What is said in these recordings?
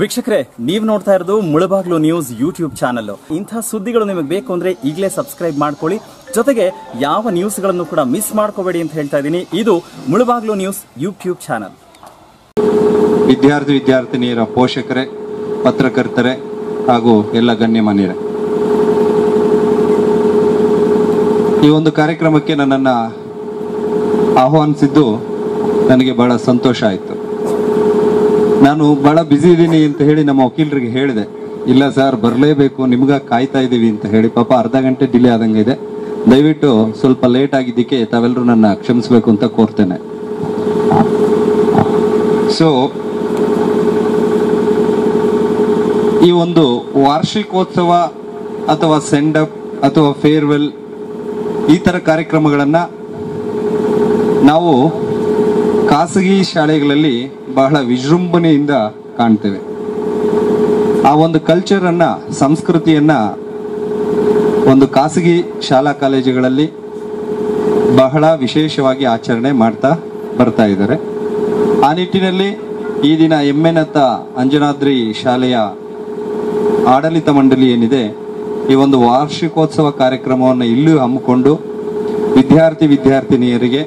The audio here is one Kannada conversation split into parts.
ವೀಕ್ಷಕರೇ, ನೀವು ನೋಡ್ತಾ ಇರೋದು ಮುಳಬಾಗ್ಲು ನ್ಯೂಸ್ ಯೂಟ್ಯೂಬ್ ಚಾನಲ್ ಇಂಥ ಸುದ್ದಿಗಳು ನಿಮಗೆ ಬೇಕು ಅಂದ್ರೆ ಈಗಲೇ ಸಬ್ಸ್ಕ್ರೈಬ್ ಮಾಡ್ಕೊಳ್ಳಿ. ಜೊತೆಗೆ ಯಾವ ನ್ಯೂಸ್ಗಳನ್ನು ಕೂಡ ಮಿಸ್ ಮಾಡ್ಕೋಬೇಡಿ ಅಂತ ಹೇಳ್ತಾ ಇದ್ದೀನಿ. ಇದು ಮುಳಬಾಗ್ಲು ನ್ಯೂಸ್ ಯೂಟ್ಯೂಬ್ ಚಾನಲ್. ವಿದ್ಯಾರ್ಥಿ, ವಿದ್ಯಾರ್ಥಿನಿಯರ, ಪೋಷಕರೇ, ಪತ್ರಕರ್ತರೇ ಹಾಗೂ ಎಲ್ಲ ಗಣ್ಯಮಾನ್ಯರೇ. ಈ ಒಂದು ಕಾರ್ಯಕ್ರಮಕ್ಕೆ ನನ್ನನ್ನು ಆಹ್ವಾನಿಸಿದ್ದು ನನಗೆ ಬಹಳ ಸಂತೋಷ ಆಯಿತು. ನಾನು ಬಹಳ ಬ್ಯುಸಿ ಇದ್ದೀನಿ ಅಂತ ಹೇಳಿ ನಮ್ಮ ವಕೀಲರಿಗೆ ಹೇಳಿದೆ. ಇಲ್ಲ ಸರ್ ಬರಲೇಬೇಕು, ನಿಮ್ಗ ಕಾಯ್ತಾ ಇದ್ದೀವಿ ಅಂತ ಹೇಳಿ. ಪಾಪ ಅರ್ಧ ಗಂಟೆ ಡಿಲೇ ಆದಂಗೆ ಆದಂಗಿದೆ ದಯವಿಟ್ಟು ಸ್ವಲ್ಪ ಲೇಟ್ ಆಗಿದ್ದಕ್ಕೆ ತಾವೆಲ್ಲರೂ ನನ್ನ ಕ್ಷಮಿಸಬೇಕು ಅಂತ ಕೋರ್ತೇನೆ. ಸೊ ಈ ಒಂದು ವಾರ್ಷಿಕೋತ್ಸವ ಅಥವಾ ಸೆಂಡ್ ಅಪ್ ಅಥವಾ ಫೇರ್ವೆಲ್ ಈ ತರ ಕಾರ್ಯಕ್ರಮಗಳನ್ನ ನಾವು ಖಾಸಗಿ ಶಾಲೆಗಳಲ್ಲಿ ಬಹಳ ವಿಜೃಂಭಣೆಯಿಂದ ಕಾಣ್ತೇವೆ. ಆ ಒಂದು ಕಲ್ಚರ್ ಅನ್ನ, ಸಂಸ್ಕೃತಿಯನ್ನ ಒಂದು ಖಾಸಗಿ ಶಾಲಾ ಕಾಲೇಜುಗಳಲ್ಲಿ ಬಹಳ ವಿಶೇಷವಾಗಿ ಆಚರಣೆ ಮಾಡ್ತಾ ಬರ್ತಾ ಇದ್ದಾರೆ. ಆ ನಿಟ್ಟಿನಲ್ಲಿ ಈ ದಿನ ಎಮ್ಮೆನತ್ತ ಅಂಜನಾದ್ರಿ ಶಾಲೆಯ ಆಡಳಿತ ಮಂಡಳಿ ಏನಿದೆ, ಈ ಒಂದು ವಾರ್ಷಿಕೋತ್ಸವ ಕಾರ್ಯಕ್ರಮವನ್ನು ಇಲ್ಲೂ ಹಮ್ಮಿಕೊಂಡು ವಿದ್ಯಾರ್ಥಿ ವಿದ್ಯಾರ್ಥಿನಿಯರಿಗೆ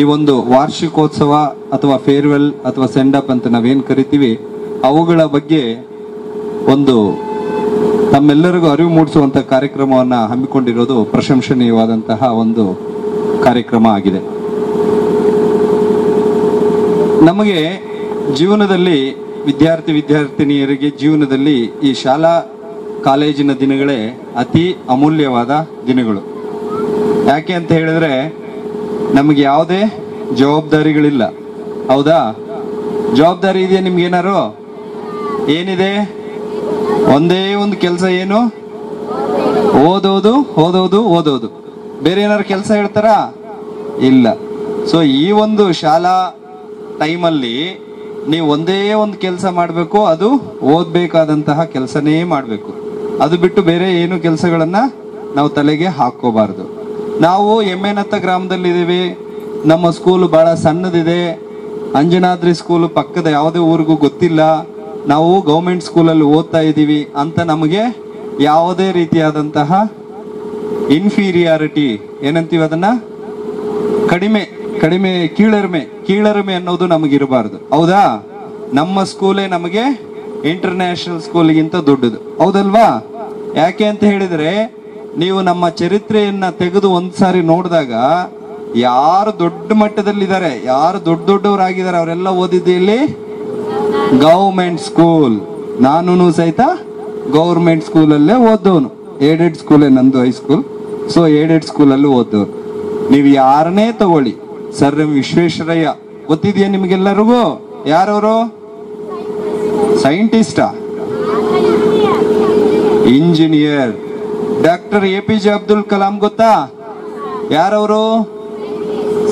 ಈ ಒಂದು ವಾರ್ಷಿಕೋತ್ಸವ ಅಥವಾ ಫೇರ್ವೆಲ್ ಅಥವಾ ಸೆಂಡಪ್ ಅಂತ ನಾವೇನು ಕರಿತೀವಿ, ಅವುಗಳ ಬಗ್ಗೆ ಒಂದು ತಮ್ಮೆಲ್ಲರಿಗೂ ಅರಿವು ಮೂಡಿಸುವಂತ ಕಾರ್ಯಕ್ರಮವನ್ನು ಹಮ್ಮಿಕೊಂಡಿರೋದು ಪ್ರಶಂಸನೀಯವಾದಂತಹ ಒಂದು ಕಾರ್ಯಕ್ರಮ ಆಗಿದೆ. ನಮಗೆ ಜೀವನದಲ್ಲಿ ವಿದ್ಯಾರ್ಥಿ ವಿದ್ಯಾರ್ಥಿನಿಯರಿಗೆ ಜೀವನದಲ್ಲಿ ಈ ಶಾಲಾ ಕಾಲೇಜಿನ ದಿನಗಳೇ ಅತಿ ಅಮೂಲ್ಯವಾದ ದಿನಗಳು. ಯಾಕೆ ಅಂತ ಹೇಳಿದ್ರೆ ನಮಗೆ ಯಾವುದೇ ಜವಾಬ್ದಾರಿಗಳಿಲ್ಲ. ಹೌದಾ? ಜವಾಬ್ದಾರಿ ಇದೆಯಾ ನಿಮ್ಗೆ ಏನಾರು? ಏನಿದೆ? ಒಂದೇ ಒಂದು ಕೆಲಸ ಏನು? ಓದೋದು ಓದೋದು ಓದೋದು. ಬೇರೆ ಏನಾರು ಕೆಲಸ ಹೇಳ್ತಾರಾ? ಇಲ್ಲ. ಸೊ ಈ ಒಂದು ಶಾಲಾ ಟೈಮಲ್ಲಿ ನೀವು ಒಂದೇ ಒಂದು ಕೆಲಸ ಮಾಡಬೇಕು, ಅದು ಓದ್ಬೇಕಾದಂತಹ ಕೆಲಸನೇ ಮಾಡಬೇಕು. ಅದು ಬಿಟ್ಟು ಬೇರೆ ಏನು ಕೆಲಸಗಳನ್ನ ನಾವು ತಲೆಗೆ ಹಾಕೋಬಾರ್ದು ನಾವು ಎಮ್ಮೆನತ್ತ ಗ್ರಾಮದಲ್ಲಿದ್ದೀವಿ. ನಮ್ಮ ಸ್ಕೂಲ್ ಬಹಳ ಸಣ್ಣದಿದೆ. ಅಂಜನಾದ್ರಿ ಸ್ಕೂಲ್ ಪಕ್ಕದ ಯಾವುದೇ ಊರಿಗೂ ಗೊತ್ತಿಲ್ಲ. ನಾವು ಗೌರ್ಮೆಂಟ್ ಸ್ಕೂಲಲ್ಲಿ ಓದ್ತಾ ಇದ್ದೀವಿ ಅಂತ ನಮಗೆ ಯಾವುದೇ ರೀತಿಯಾದಂತಹ ಇನ್ಫೀರಿಯಾರಿಟಿ ಏನಂತೀವಿ ಅದನ್ನ? ಕಡಿಮೆ ಕಡಿಮೆ ಕೀಳರಿಮೆ ಕೀಳರಿಮೆ ಅನ್ನೋದು ನಮಗಿರಬಾರ್ದು. ಹೌದಾ? ನಮ್ಮ ಸ್ಕೂಲೇ ನಮಗೆ ಇಂಟರ್ನ್ಯಾಷನಲ್ ಸ್ಕೂಲ್ಗಿಂತ ದೊಡ್ಡದು. ಹೌದಲ್ವಾ? ಯಾಕೆ ಅಂತ ಹೇಳಿದ್ರೆ ನೀವು ನಮ್ಮ ಚರಿತ್ರೆಯನ್ನ ತೆಗೆದು ಒಂದ್ಸಾರಿ ನೋಡಿದಾಗ ಯಾರು ದೊಡ್ಡ ಮಟ್ಟದಲ್ಲಿದ್ದಾರೆ, ಯಾರು ದೊಡ್ಡ ದೊಡ್ಡವರಾಗಿದ್ದಾರೆ ಅವರೆಲ್ಲ ಓದಿದ್ದು ಇಲ್ಲಿ ಗೌರ್ಮೆಂಟ್ ಸ್ಕೂಲ್. ನಾನು ಸಹಿತ ಗೌರ್ಮೆಂಟ್ ಸ್ಕೂಲಲ್ಲೇ ಓದೋನು ಏಡೆಡ್ ಸ್ಕೂಲೇ ನಂದು ಹೈಸ್ಕೂಲ್ ಸೊ ಏಡೆಡ್ ಸ್ಕೂಲಲ್ಲೂ ಓದೋರು ನೀವು ಯಾರನ್ನೇ ತಗೊಳ್ಳಿ, ಸರ್ ಎಂ ವಿಶ್ವೇಶ್ವರಯ್ಯ, ಗೊತ್ತಿದೆಯಾ ನಿಮ್ಗೆಲ್ಲರಿಗೂ? ಯಾರವರು? ಸೈಂಟಿಸ್ಟಾ engineer doctor A P J Abdul Kalam ಗೊತ್ತಾ? ಯಾರವರು?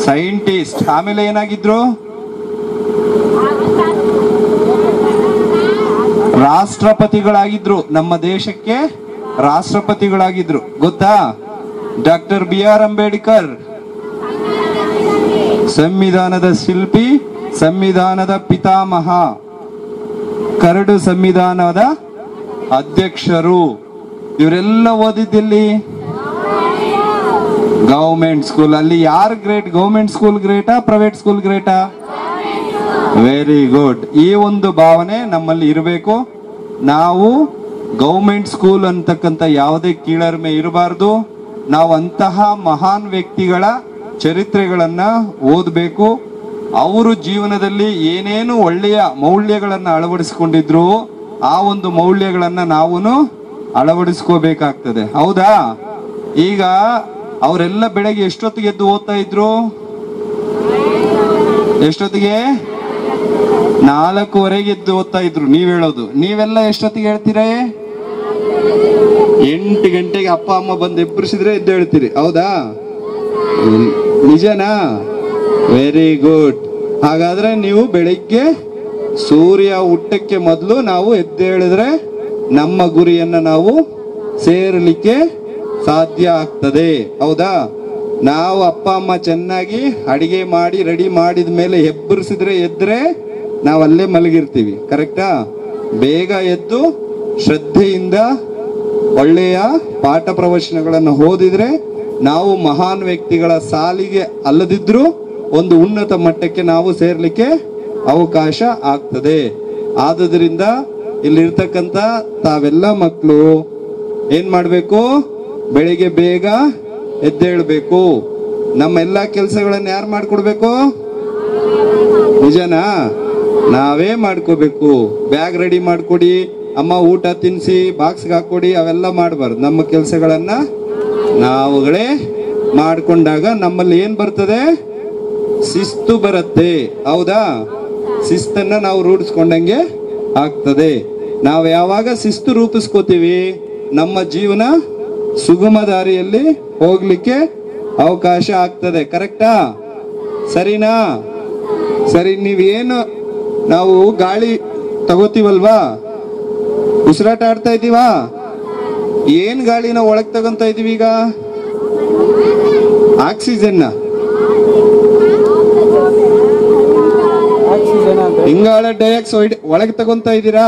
ಸೈಂಟಿಸ್ಟ್. ಆಮೇಲೆ ಏನಾಗಿದ್ರು? ರಾಷ್ಟ್ರಪತಿಗಳಾಗಿದ್ರು. ನಮ್ಮ ದೇಶಕ್ಕೆ ರಾಷ್ಟ್ರಪತಿಗಳಾಗಿದ್ರು. ಗೊತ್ತಾ? Doctor B R Ambedkar. ಸಂವಿಧಾನದ ಶಿಲ್ಪಿ, ಸಂವಿಧಾನದ ಪಿತಾಮಹ. ಕರಡು ಸಂವಿಧಾನದ ಅಧ್ಯಕ್ಷರು. ಇವರೆಲ್ಲ ಓದಿದ್ದಿಲ್ಲಿ? ಗೌರ್ಮೆಂಟ್ ಸ್ಕೂಲ್ ಅಲ್ಲಿ ಯಾರು ಗ್ರೇಟ್ ಗೌರ್ಮೆಂಟ್ ಸ್ಕೂಲ್ ಗ್ರೇಟಾ ಪ್ರೈವೇಟ್ ಸ್ಕೂಲ್ ಗ್ರೇಟಾ ವೆರಿ ಗುಡ್ ಈ ಒಂದು ಭಾವನೆ ನಮ್ಮಲ್ಲಿ ಇರಬೇಕು. ನಾವು ಗೌರ್ಮೆಂಟ್ ಸ್ಕೂಲ್ ಅಂತಕ್ಕಂಥ ಯಾವುದೇ ಕೀಳರಿಮೆ ಇರಬಾರ್ದು. ನಾವು ಅಂತಹ ಮಹಾನ್ ವ್ಯಕ್ತಿಗಳ ಚರಿತ್ರೆಗಳನ್ನು ಓದಬೇಕು. ಅವರು ಜೀವನದಲ್ಲಿ ಏನೇನು ಒಳ್ಳೆಯ ಮೌಲ್ಯಗಳನ್ನು ಅಳವಡಿಸಿಕೊಂಡಿದ್ರು, ಆ ಒಂದು ಮೌಲ್ಯಗಳನ್ನು ನಾವು ಅಳವಡಿಸ್ಕೋಬೇಕಾಗ್ತದೆ. ಹೌದಾ? ಈಗ ಅವರೆಲ್ಲ ಬೆಳಗ್ಗೆ ಎಷ್ಟೊತ್ತಿಗೆ ಎದ್ದು ಓದ್ತಾ ಇದ್ರು? ಎಷ್ಟೊತ್ತಿಗೆ? ನಾಲ್ಕೂವರೆಗೆ ಎದ್ದು ಓದ್ತಾ ಇದ್ರು. ನೀವ್ ಹೇಳೋದು. ನೀವೆಲ್ಲ ಎಷ್ಟೊತ್ತಿಗೆ ಹೇಳ್ತೀರೇ? ಎಂಟು ಗಂಟೆಗೆ ಅಪ್ಪ, ಅಮ್ಮ ಬಂದು ಎಬ್ಬರಿಸಿದ್ರೆ ಎದ್ದು ಹೇಳ್ತೀರಿ. ಹೌದಾ? ನಿಜನಾ? ವೆರಿ ಗುಡ್ ಹಾಗಾದ್ರೆ ನೀವು ಬೆಳಿಗ್ಗೆ ಸೂರ್ಯ ಹುಟ್ಟಕ್ಕೆ ಮೊದಲು ನಾವು ಎದ್ದೇಳಿದ್ರೆ ನಮ್ಮ ಗುರಿಯನ್ನ ನಾವು ಸೇರಲಿಕ್ಕೆ ಸಾಧ್ಯ ಆಗ್ತದೆ. ಹೌದಾ? ನಾವು ಅಪ್ಪ, ಅಮ್ಮ ಚೆನ್ನಾಗಿ ಅಡಿಗೆ ಮಾಡಿ, ರೆಡಿ ಮಾಡಿದ ಮೇಲೆ ಹೆಬ್ಬರಿಸಿದ್ರೆ ಎದ್ರೆ ನಾವು ಅಲ್ಲೇ ಮಲಗಿರ್ತೀವಿ. ಕರೆಕ್ಟಾ? ಬೇಗ ಎದ್ದು ಶ್ರದ್ಧೆಯಿಂದ ಒಳ್ಳೆಯ ಪಾಠ ಪ್ರವಚನಗಳನ್ನು ಓದಿದ್ರೆ ನಾವು ಮಹಾನ್ ವ್ಯಕ್ತಿಗಳ ಸಾಲಿಗೆ ಅಲ್ಲದಿದ್ರು ಒಂದು ಉನ್ನತ ಮಟ್ಟಕ್ಕೆ ನಾವು ಸೇರ್ಲಿಕ್ಕೆ ಅವಕಾಶ ಆಗ್ತದೆ. ಆದುದರಿಂದ ಇಲ್ಲಿರ್ತಕ್ಕಂಥ ತಾವೆಲ್ಲ ಮಕ್ಕಳು ಏನ್ ಮಾಡ್ಬೇಕು? ಬೆಳಿಗ್ಗೆ ಬೇಗ ಎದ್ದೇಳ್ಬೇಕು. ನಮ್ಮ ಎಲ್ಲಾ ಕೆಲಸಗಳನ್ನ ಯಾರು ಮಾಡ್ಕೊಡ್ಬೇಕು? ನಿಜನಾ? ನಾವೇ ಮಾಡ್ಕೋಬೇಕು. ಬ್ಯಾಗ್ ರೆಡಿ ಮಾಡ್ಕೊಡಿ, ಅಮ್ಮ ಊಟ ತಿನ್ಸಿ, ಬಾಕ್ಸ್ಗೆ ಹಾಕೊಡಿ, ಅವೆಲ್ಲ ಮಾಡಬಾರ್ದು. ನಮ್ಮ ಕೆಲಸಗಳನ್ನ ನಾವುಗಳೇ ಮಾಡ್ಕೊಂಡಾಗ ನಮ್ಮಲ್ಲಿ ಏನ್ ಬರ್ತದೆ? ಶಿಸ್ತು ಬರುತ್ತೆ. ಹೌದಾ? ಶಿಸ್ತನ್ನ ನಾವು ರೂಢಿಸ್ಕೊಂಡಂಗೆ ಆಗ್ತದೆ. ನಾವು ಯಾವಾಗ ಶಿಸ್ತು ರೂಪಿಸ್ಕೋತೀವಿ? ನಮ್ಮ ಜೀವನ ಸುಗಮ ದಾರಿಯಲ್ಲಿ ಹೋಗ್ಲಿಕ್ಕೆ ಅವಕಾಶ ಆಗ್ತದೆ. ಕರೆಕ್ಟಾ? ಸರಿನಾ? ಸರಿ, ನೀವೇನು ನಾವು ಗಾಳಿ ತಗೋತೀವಲ್ವಾ? ಉಸಿರಾಟ ಆಡ್ತಾ ಇದ್ದೀವಾ? ಏನ್ ಗಾಳಿನ ಒಳಗ್ ತಗೊಂತ ಇದೀವಿ ಈಗ ಆಕ್ಸಿಜನ್ ಇಂಗಾಳ ಡೈಆಕ್ಸೈಡ್ ಒಳಗೆ ತಗೊಂತ ಇದ್ದೀರಾ?